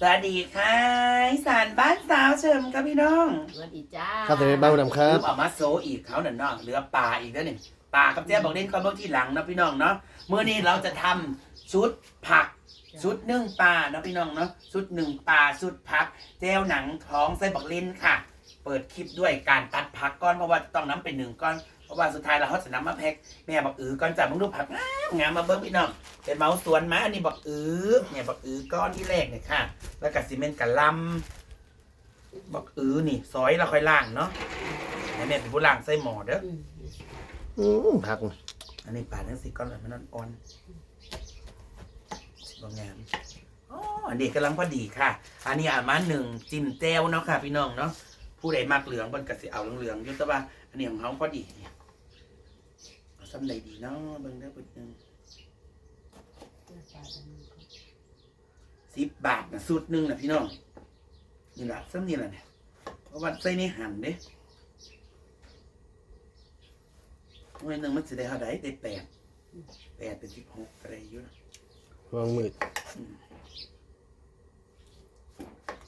สวัสดีค่ะอีสานบ้านสาวเชิมครับพี่น้องสวัสดีจ้าครับสวัสดีบ้านคุณดำครับลืมเออกมาโซอีกเขาหน่ะเนาะเหลือปลาอีกแล้วนี่ปลากับเจ๊บอกเล่นความเมื่อที่หลังเนาะพี่น้องเนาะเมื่อนี้เราจะทำชุดผักชุดนึ่งปลาเนาะพี่น้องเนาะชุดหนึ่งปลาชุดผักเจลหนังท้องไส้บักลิ้นค่ะ เปิดคลิปด้วยการตัดผักก้อนเพราะว่าต้องน้ำเป็นหนึ่งก้อนเพราะว่าสุดท้ายเราเขาจะนำมาแพ็คแม่บักอือก้อนจับมึงดูผักงามงามมาเบิ้งพี่น้องเป็นเมาส์สวนมาอันนี้บักอือเนี่ยบักอือก้อนที่แรกเนี่ยค่ะ แล้วก็ซีเมนต์กะลำบักอือนี่ ซอยแล้วค่อยล่างเนาะให้แม่เป็นผู้ล่างใส่หม้อเด้ออืมอืมผักอันนี้ปาดทั้งสี่ก้อนเลยมันนั่นอ่อนสิบงามอ๋ออันนี้กำลังพอดีค่ะ อันนี้อามาหนึ่งจิ้มแจ่วเนาะค่ะ พี่น้องเนาะผู้ใดมักเหลืองบนกระสีเอาเหลืองๆอยุตว่าอันนี้ของเขาพอดีเนี่ยเอาซ้ำใดดีเนาะเบิ่งได้อเบิ่งหนึ่ง สิบบาทนะสูตรหนึ่งนะพี่น้องนี่แหละซ้ำนี่แหละเนี่ยเพราะว่าใส่ในหั่นเด้หน่วยหนึ่งมันจะได้เท่าไดได้แปดแปดเป็นสิบหกอะไรอยู่นะวางมืด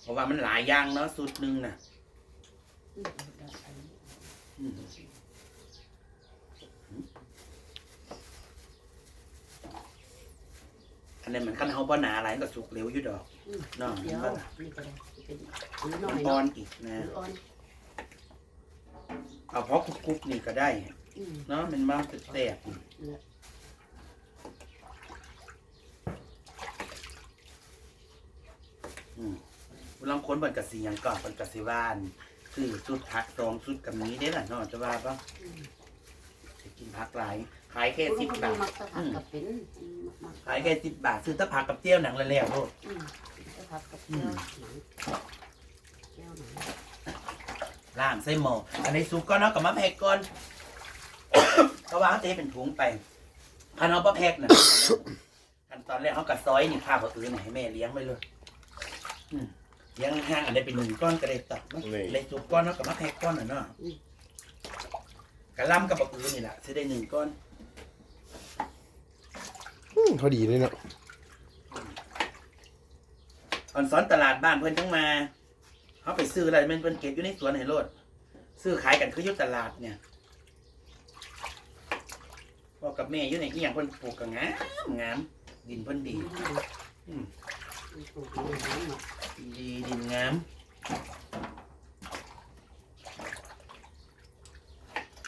เพราะว่ามันหลายอย่างเนาะสูตรหนึ่งน่ะอืม นนี้มันขั้นเขาบ่หนาอะไรก็สุกเร็วอยู่ดอกน้องเดี๋ยวนี่ก็ได้เป็นหรือหน่อยมันอ่อเนาะนอีกนะหรืออ่อนเอาเพราะกุ๊กกุ๊กนี่ก็ได้อืมเนาะมันมาแตกๆนี่เนี่ยอืมเวลาคนบันกสีหยังก่อนบันกสีวานคือสุดพักตองสุดกับนี้ได้แหละเนาะจะว่าปะอืมจะกินพักหลาย ขายแค่คุณสิบคุณบาท มักสะผักกับเป็นอืมมักขายแค่สิบบาท ซื้อตะผักกับเจียวหนังละแล้วโลดอืมสะผักกับเจียวหนังเจียวหนังล่างใส่หม้ออันนี้สุกก็เนาะกับมะแพกก่อนเพราะว่าเขาจะให้เป็นถุงไปพันเอาปะแพกน่ะ ขั้นตอนแรกเขากัดซอยนี่ข้าวเขาอื้อนี่ให้แม่เลี้ยงไว้เลยอืมเลี้ยงห่างๆอันนี้เป็นหนึ่งก้อนก็ได้ตัดเนาะเลยสุกก้อนเนาะกับมะแพกก้อนน่ะเนาะกะหล่ำกับปะอื้อนี่แหละจะได้หนึ่งก้อนอืม พอดีเลยเนาะตอนสอนตลาดบ้านเพื่อนทั้งมาเขาไปซื้ออะไรมันเพิ่นเก็บอยู่ในสวนให้โลด ซื้อขายกันคือยู่ตลาดเนี่ยบอกกับแม่อยู่ในอียงเพิ่นปลูกก็งามงามดินเพิ่นดีอืมปลูกในน้ำเนดีดินงาม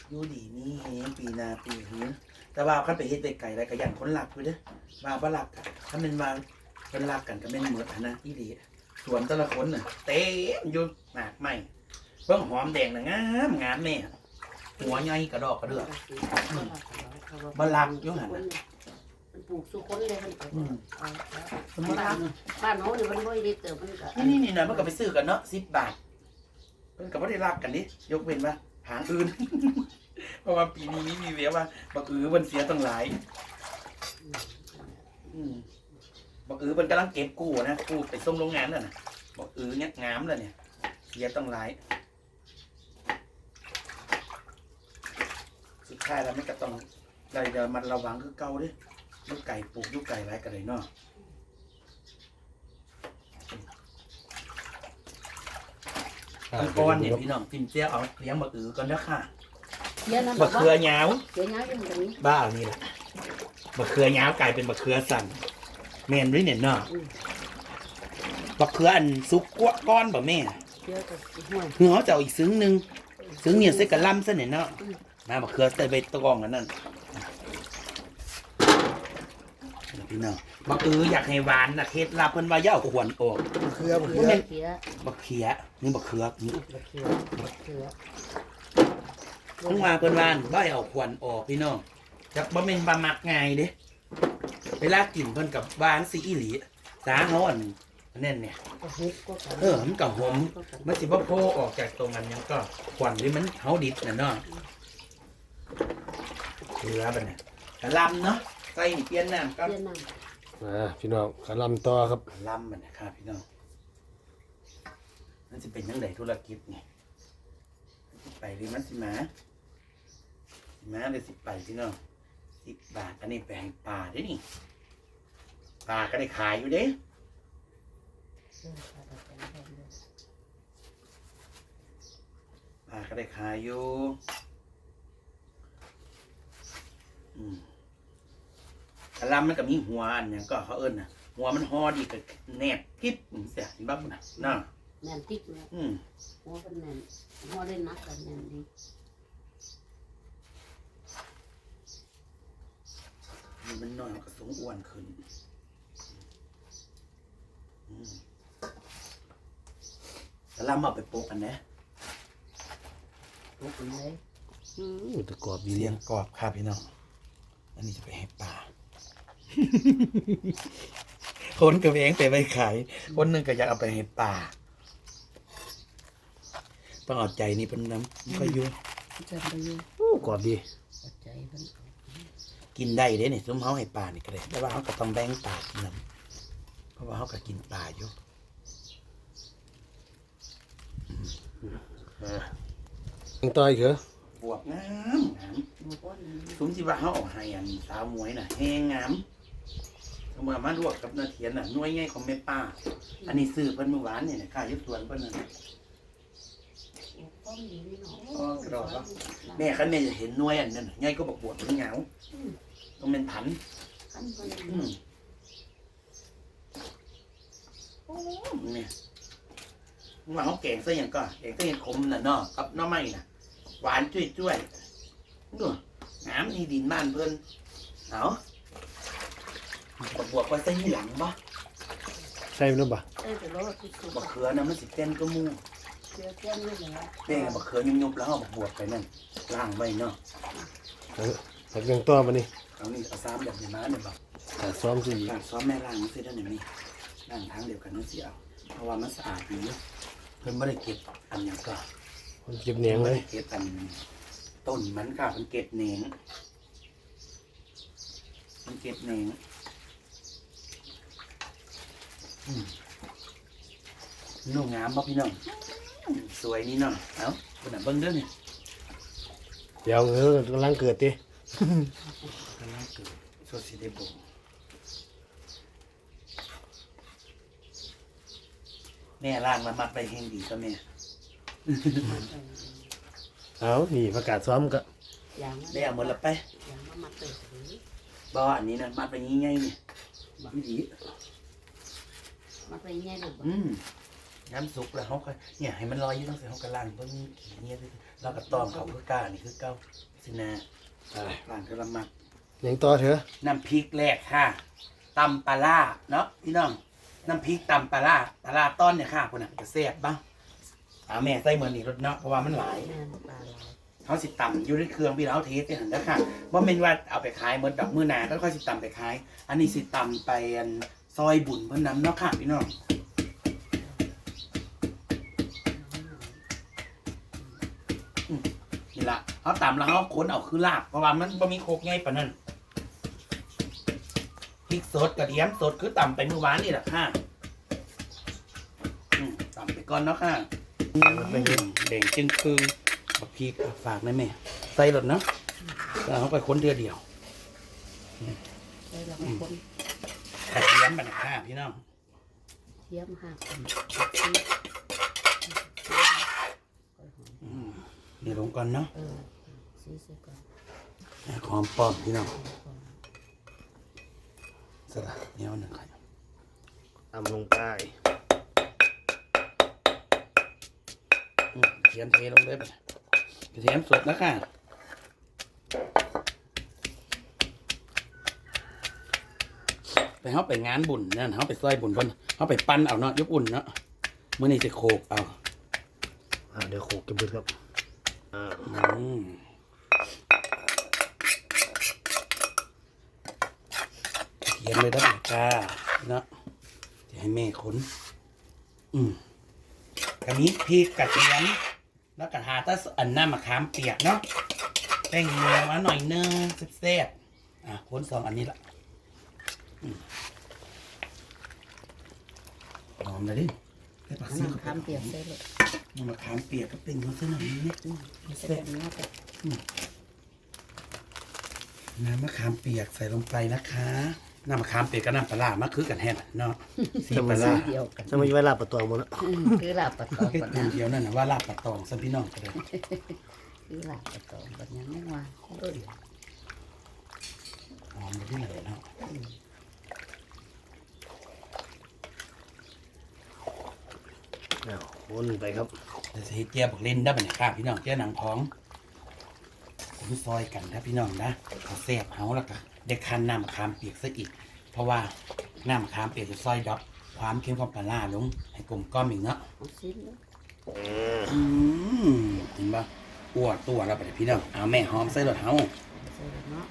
อยู่ดีนี่เฮงปีนาปีหือ แต่ว่าคันไปเฮ็ดไไก่แล้วก็ยันคนหลักอยู่เด้อว่าบ่หลักอะถ้ามันว่าเพิ่นรักกันก็แม่นเหมือนหั้นนะอีหลีสวนแต่ละคนน่ะเต็มอยู่หมากไม้เบิ่งหอมแดงน่ะงามงามแม่หัวใหญ่กระดอกกระเดือกบ่รักอยู่หั่นน่ะมันปลูกสุคนเลยมันก็อืมเอาเอาบ้านบ้านโน้นนี่มันบ่ได้เติบมันก็นี่นี่นี่นะมันก็ไปซื้อกันเนาะสิบบาทเพิ่นก็บ่ได้รักกันนี่ยกเว้นว่าหางอื่น เพราะว่าปีนี้มีเวียว่าบักอือมันเสียตั้งหลายอืมบักอือมันกำลังเก็บกู้นะกู้ไปส่งโรงงานน่ะนะบักอือเนี้ยงามเลยเนี่ยเสียตั้งหลาย สุดท้ายแล้วมันก็ต้องได้เดี๋ยวมันระวังคือเก่าเด้ลูกไก่ปลูกลูกไก่ไรกันเลยเนาะตะกอนเนี่ยพี่น้องจิ้มเจียวเอาเลี้ยงบักอือก่อนนะค่ะ เดี๋ยวนั้นบบัอกกเขือว่าหยาวเดี๋ยวย้ายไปมันก็มีบ้านี่แหละบักเขือหยาวกลายเป็นบักเขือสั่นแมนด้วยเนี่ยเนาะบักเขืออันซุกกวก้อนบ่แม่เดี๋ยวก็ห่วยเหือเขาจะเอาอีกซึ้งหนึ่งซึ้งเนี่ยใส่กระลำซะเนี่ยเนาะมาบักเขือใส่ใบตะกองกันนั่นพี่น้องบักเอออยากให้หวานนะเคล็ดลับเพิ่นว่าอย่าเอาขวนออกเครือเขีเครือยวเขียวบักเขียนี่บักเขือนี่เขียวเขีย วเพิ่งว่าเพิ่นว่าบ่ให้เอาขวนออกพี่น้องจักบ่แม่นบ่มักง่ายเด้เวลากินเพิ่นกับหวานสิอีหลีสาเฮาอันอันนั่นเนี่ยก็ฮุกก็กันเออมันก็หอมมันสิบ่โผล่ออกจากตรงนั้นหยังก็ควันหรือมันเฮาดิบน่ะเนาะเหลือบัดเนี่ยกะลำเนาะใส่นี่เปลี่ยนน้ำก็เปลี่ยนน้มาพี่น้องกระลำต่อครับกะลำมันนะครับพี่น้องมันสิเป็นจังไดธุรกิจไงไปหรือมันสิมาสิ มาเลยสิไปพี่น้องสิบบาทอันนี้แปลงปลาเด้นี่ปลาก็ได้ขายอยู่เด้ออปลาตะเพียนแดงเลยปลาก็ได้ขายอยู่อืมกะลำมันก็มีหัวอันหยังก็เขาเอิ้นน่ะหัวมันห่อดีกับแนบกิ๊บอืมเสียเห็นบ้างนะน่ะแน่นติ๊กเลยอืมหัวเป็นแน่นหัวได้นักกันแน่นดี มันน้อยมันก็สูงอ้วนขึ้นอืมกะลำเอาไปโปะกันนะตัวเป็นเลยอืมตะกรอบดีเสีเนี่ยยงกรอบครับพี่น้อง อันนี้จะไปให้ป่า คนกับเองไปไปขาย คนหนึ่งก็อยากเอาไปให้ป่า ต้องเอาใจนี่เป็นน้ำก็อยู่จะไปอยู่อู้กรอบดี ปัจจัยมัน กินได้เด้เนี่ยซุ้มเฮาให้ป่านี่ก็ได้แต่ว่าเขาก็ต้องแบ่งป่ากินน้ำเพราะว่าเขาก็กินป่าอยู่อ่ายังต่อยเหรอบวกงามงามมันก็นี่ซุ้มที่ว่าเขาเอาให้อันสาวมวยน่ะแห้งงามเอามามาลวกกับนาเทียนน่ะหน่วยง่ายของแม่ป้า อันนี้ซื้อเพิ่นเมื่อวานเนี่ยนะค่ายุบสวนเพิ่นน่ะ ก็มีนี่เนาะอ๋อกระดอกเหรอแม่คันแม่จะเห็นหน่วยอันนั้นน่ะง่ายก็บอกบวกเป็นเหงาต้องเป็นผันขั้นมันอืมโอ้เนี่ยว่าเขาแกงซะอย่างก็แกงซะอย่างคมน่ะเนาะกับหน้อไม้น่ะ หวานจุ้ยจุ้ยๆดูงามนี่ดินบ้านเพิ่นเอาบักบวกไว้ใส่ที่หลังบ่ใช่ไหมน้องบ่ะเอ้ยแต่รถที่สุดบักเขือนะมันสิเต้นก็มู่ เชื่อเจ้าไม่เหลือแม่บักเขือยุบๆแล้วเอาบักบวกไปนั่นล่างไว้เนาะเออผักยังต่อมานี่เอานี่เอาซ้ำแบบนี้มาเนี่ยบอกแต่ซ้อมสิอีกล้างซ้อมแม่ล้างมันเสร็จแล้วเนี่ยนี่ล้างทางเดียวกันนั่นสิเอาเพราะว่ามันสะอาดดีเนาะเพิ่นไม่ได้เก็บอันหยังก็มันเก็บเหนียงเลยเก็บอันต้นมันค่ะมันเก็บเหนงมันเก็บเหนงอืมนุ่งงามบ่พี่น้องอืม สวยนี่เนาะเอ้าคนน่ะเบิ่งเด้อนี่เดี๋ยวเออกำลังเกิดดิกำลังเกิดโซซิเดโบแม่ล่างมามัดไปแห้งดีก็แม่เอานี่ประกาศซ้อมก็อย่างได้เอาหมดละไปอย่างมันมาเติมหรือบ่อันนี้นะมัดไปงี้ไงเนี่ยไม่ดีมันไปง่ายหรือเปล่าอืม น้ำสุกแล้วเขาก็เนี่ยให้มันลอยอยู่ตั้งแต่เขากระล่างต้นขี้เนี่ยเราก็ตอมเขาคือกล้านี่คือเก้าสินะไปล่างกระมักยังต่อเถอะน้ำพริกแรกค่ะตำปลาล่าเนาะพี่น้องน้ำพริกตำปลาล่าปลาล่าต้อนเนี่ยค่ะคนน่ะจะแซ่บบ้างเอาแม่ใส่เหมือนอีกรสเนาะเพราะว่ามันหลายแม่ปลาลายเขาสิตำอยู่ในเครื่องพี่เราเทสไปหันแล้วค่ะว่าเป็นว่าเอาไปขายเหมือนดอกมือหนาก็ค่อยสิตำไปขาย อันนี้สิตำไปอันซอยบุญเพิ่นน้ำเนาะค่ะพี่น้องนี่ละ เขาตำแล้วเขาค้นเอาคือลาบเพราะว่ามันบ่มีโคกง่ายปานนั้นพริกสดกระเทียมสดคือตำไปเมื่อวานนี่แหละค่ะอืมตำไปก่อนเนาะค่ะแบ่งจึงคือบักพริกฝากนะแม่ใส่รถเนาะแล้วเขาไปค้นเดือเดียวใช่เราคนกระเทียมบันค่ะพี่น้องเทียมห้าคน อืม เดี๋ยวลงก่อนเนาะเออซีเซก่อนหอมป้อมพี่น้องสละเหนียวหนึ่งค่ะตำลงไปอืมกระเทียมเทลงเลยไปกระเทียมสดนะค่ะไปเขาไปงานบุญนั่นเขาไปซอยบุญเพิ่นเขาไปปั้นเอาเนาะยกอุ่นเนาะมื่อนี้จะโขกเอาอ่าเดี๋ยวโขกกันเบิดครับอ่าอืม เขียนเลยด้ไหมจ้าเนาะจะให้แม่ขนอืมกระนี้พริกกระเทียมแล้วกระทาตะอันน้ำมะขามเปียกเนาะแป้งเนื้อมาหน่อยนึงแซ่บๆอะขนสองอันนี้ละหอมเลยดิได้ปักซีนั้นคำเปียบเส้เลย มะขามเปียกก็เป็นลักษณะนี้เนี่ยมันจะเป็นน่าจะน้ำมะขามเปียกใส่ลงไปนะคะ น้ำมะขามเปียกกับน้ำปลาร้ามาคือกันแฮะเนาะสีปลาร้าเดียวกันสมัยเวลาประตองหมดแล้วอืมคือลาบปะตองเฮ็ดก่อนอนะย่างเดียวนั่นน่ะว่าลาบปลาตองซะพี่น้องก็ได้คือลาบปะตองก่อนยังไม่ว่าเอ้ย หอมไปที่ไหนเนาะ อ้าวว นไปครับแต่สิเฮ็ดแก้วบักเล่นได้บ่เนี่ยค่ะพี่น้องแก้วหนังท้องผมซอยกันนะพี่น้องนะเขาแซ่บเฮาแล้วก็ได้คั้นน้ำมะขามเปียกซะอีก เพราะว่าน้ำมะขามเปียกจะซอยดอกความเค็มของปลาร้าลงให้กลมกล่อมอีกเนาะเอาซิมเนาะอืมเห็นปะอ้วตัวแล้วไปพี่น้องเอาแม่หอมใส่รถเฮาใส่เนาะ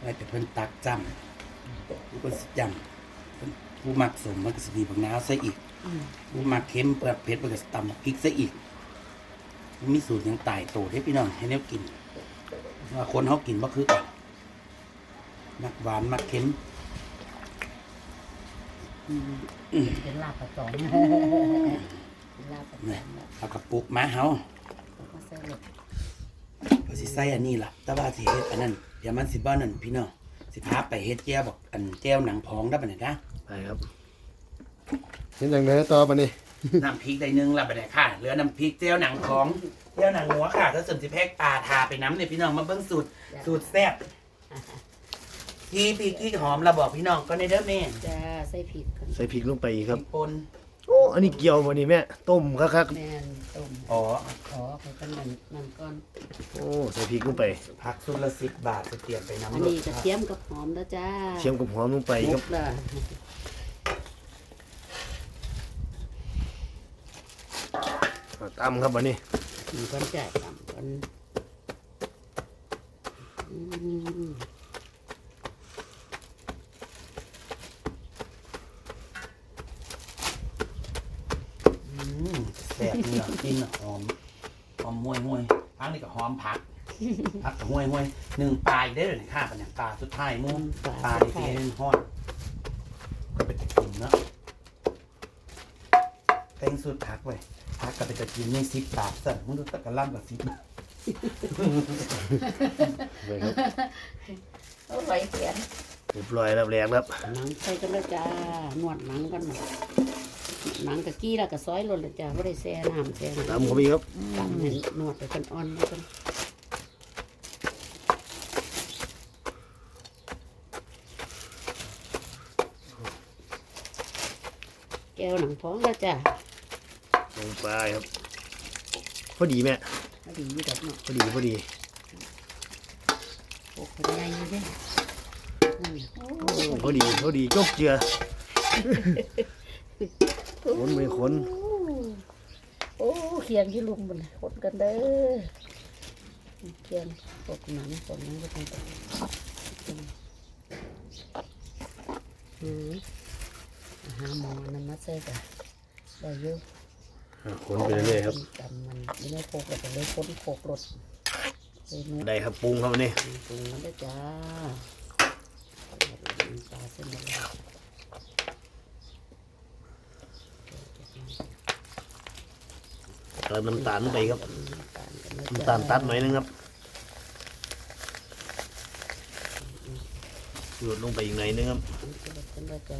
ไว้แต่เพิ่นตักจำผู้เพิ่นสิจำเพิ่น ผู้มักสมมันก็สิมีบักนาวใส่อีกอืมผู้มักเค็มเปลือกเผ็ดมันก็สิตำพริกใส่อีกมันมีสูตรหยังตายโตให้พี่น้องให้แนวกินว่าคนเฮากินบ่คือกันมักหวานมักเค็มเป็นลาบปะตองเป็นลาบปะตนี่องแล้วเอากระปุกมาเฮาก็ใส่เลยเพิ่นสิใส่อันนี้ล่ะ แต่ว่าสิเฮ็ดอันนั้นเดี๋ยวมันสิบ่นั่นพี่น้อง สิพาไปเฮ็ดแจ่วบอกอันแจ่วหนังพองได้ปะเนี่ยนะไปครับเห็นอย่างไรต่อปะนี่น้ำพริกได้หนึงและไปไหนค่ะเหลือน้ำพริกเจียวหนังของเจียวหนังหัวค่ะถ้าส่วนสิแพกปลาทาไปน้ำเนี่ยพี่น้องมาเบิ้งสูตรสูตรแซ่บที่พริกที่หอมเราบอกพี่น้องก็ในเด้อแม่จ้าใส่ผิดกันใส่พริกลงไปอีกครับพริกปน โอ้อันนี้เกี่ยวมานี่แม่ต้มคักแม่นต้มอ๋อขอไปกันนั่นนั่นก่อน ๆโอ้ใส่พริกลงไปผักสุดละสิบบาทจะเตรียมไปน้ำอันรนี้สกระเทียมกับหอมแล้วจ้าเชียมกับหอมลงไปครับละอ่าตำครับวันนี้มีคนจ่ายต่ำกันอืม อืมแซ่บเนื้อ กินน่ะหอมหอมห่วยห่วยพักนี่ก็หอมผักผักกับห่วยห่วยหนึ่งปลาอีกได้เลยค่ะปัญญาปลาสุดท้ายหมู่ปลาที่เป็นทอดก็เป็นตะกินเนาะแตงสุดผักไว้ผักก็เป็นตะกินนี่สิบบาทสั่มึงดูตะกะล่ำกับสิบบาทไปครับเอาไว้เขียนเรียบร้อยแล้วแหลกแล้วหนังใส่กันแล้วจ้าหนวดหนังกันหน่อย หนังกะกี้แล้วก็ซอยหล่นแล้วจ้าไม่ได้แซ่น้ำแซ่น้ำตำเข้าไปครับตำให้หนวดไปกันอ่อนแล้วกันแก้วหนังท้องแล้วจ้าลงไปครับ พอดีแม่พอดีอยู่ดอกเนาะพอดีพอดีโอ้คนใหญ่อยู่เด้นั่นโอ้โอ้พอดีพอดีจกเจือ คนไม่คนโอ้เขียนที่ลุมบนคนกันเด้อเขียนตกหนังตกหนังก็ต้องตกอืมหาหมอนั่นมาใส่กันได้เยอะอ่าคนไปเรื่อยๆครับจำมันไม่ได้โคกเลยแต่เลยคนโคกรถเลยเนื้อได้ครับปรุงครับวันนี้ปรุงมันได้จ้าปลาเส้นมั เติมน้ำตาลลงไปครับน้ำตาลกันนะน้ำตาลตัดหน่อยนึงครับหยดลงไปอีกหน่อยนึงครับ กันนะจ้า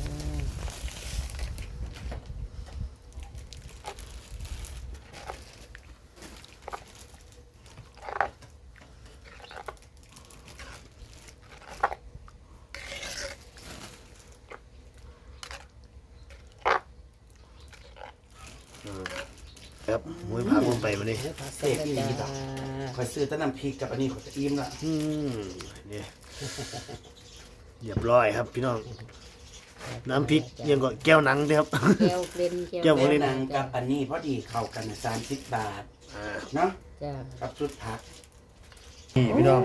ครับหมุ้ยผักลงไปวันนี้ เสกอีหลีดอกคอยซื้อ แต้นน้ำพริกกับอันนี้ขอยจะอิ่มละอืมนี่เรียบร้อยครับพี่น้อง น้ำพริกยังก็แก้วหนังเด้อครับ แก้วเกล็นแก้วเล่บ่นนังกับอันนี้พอดีเข้ากันสามสิบบาทอ่าเนาะจ้ากับชุดผัก นี่พี่น้อง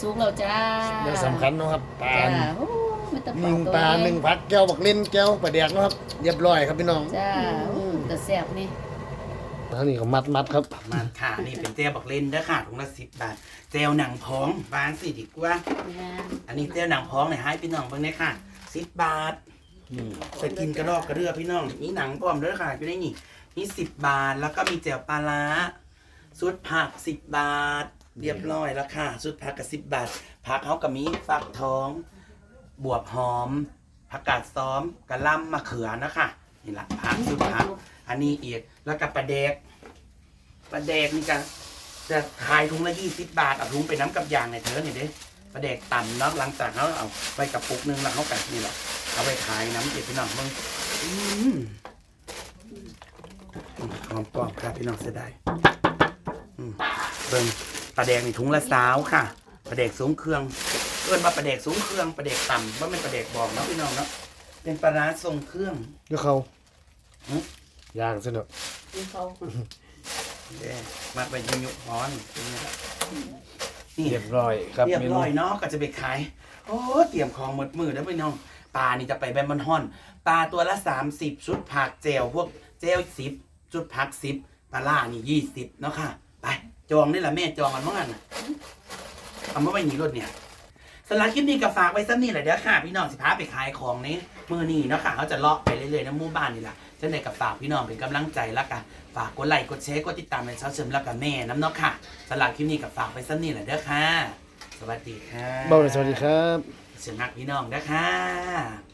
สูงแล้วจ้าเรื่องสำคัญเนาะครับปลาจ้าโอ้ไม่ต้องหนึ่งปลาหนึ่งผักแก้วบักเล่นแก้วปลาแดกเนาะครับ เรียบร้อยครับพี่น้อง จ้าแต่แซ่บนี่ อันนี้ก็มัดมัดๆครับประมาณค่ะนี่เป็นเจ้าบักเล่นเด้อค่ะถุงละสิบบาท เจลหนังพองบางสิดีกว่างานอันนี้เจ้าหนังพองเนี่ยให้พี่น้องเบิ่งได้ค่ะสิบบาทนี่จะกินกระรอกกระเรือพี่น้องนี่หนังพร้อมเด้อค่ะอยู่ในนี่นี่สิบบาทแล้วก็มีแจ่วปลาร้าสุดผักสิบบาท เรียบร้อยแล้วค่ะสุดผักกับสิบบาทผักเขากับมีฟักทอง บวบหอมผักผักกาดซ้อมกระหล่ำมะเขือนะคะนี่ละผักสุดผักอันนี้อีก แล้วก็ปลาแดกปลาแดกนี่จะจะขายถุงละยี่สิบบาทเอาถุงไปน้ำกับยางในเธอนี่เด้ปลาแดกต่ำเนาะหลังจากเขาเอาไปกับปุกนึงแล้วเขากัดนี่แหละเอาไปขายน้ำเก็บพี่น้องมึงอืมหอมกรอบครับพี่น้องเสียดายอืมเบิ่งปลาแดกนี่ถุงละสาวค่ะปลาแดกสูงเครื่องเอิ้นว่าปลาแดกสูงเครื่องปลาแดกต่ำว่าเป็นปลาแดกบอกเนาะพี่น้องเนาะเป็นปลาร้าทรงเครื่องเดี๋ยวเขาหึย่างซะเนอะ กินเขาเด้มาไปยิงยุฮ้อนนี่เรียบร้อยครับเรียบเมนูร้อยเนาะก็จะไปขายโอ้เตรียมของหมดมือแล้วพี่น้องปลานี่จะไปแบนมันฮ้อนปลาตัวละ30ชุดผักเจลพวกเจลสิบชุดผักสิบปลาล่านี่ยี่สิบเนาะค่ะ ไปจองนี่แหละแม่จองกันเมื่อไงน่ะเอามาไว้หนีรถเนี่ยสำหรับคลิปนี้ก็ฝากไว้สักนี่แหละเด้อค่ะ พี่น้องสิพาไปขายของนี้มือนี้เนาะค่ะเขาจะเลาะไปเรื่อยๆในหมู่บ้านนี่แหละ จังไดกับฝากพี่น้องเป็นกำลังใจแล้วกันฝากกดไลค์กดแชร์กดติดตามในเช้าเชิมแล้วกับแม่น้ำเนาะค่ะสำหรับคลิปนี้ก็ฝากไว้สักนี่แหละเด้อค่ะ สวัสดีค่ะเบ้าเลยสวัสดีครับ เสียงหักพี่น้องเด้อค่ะ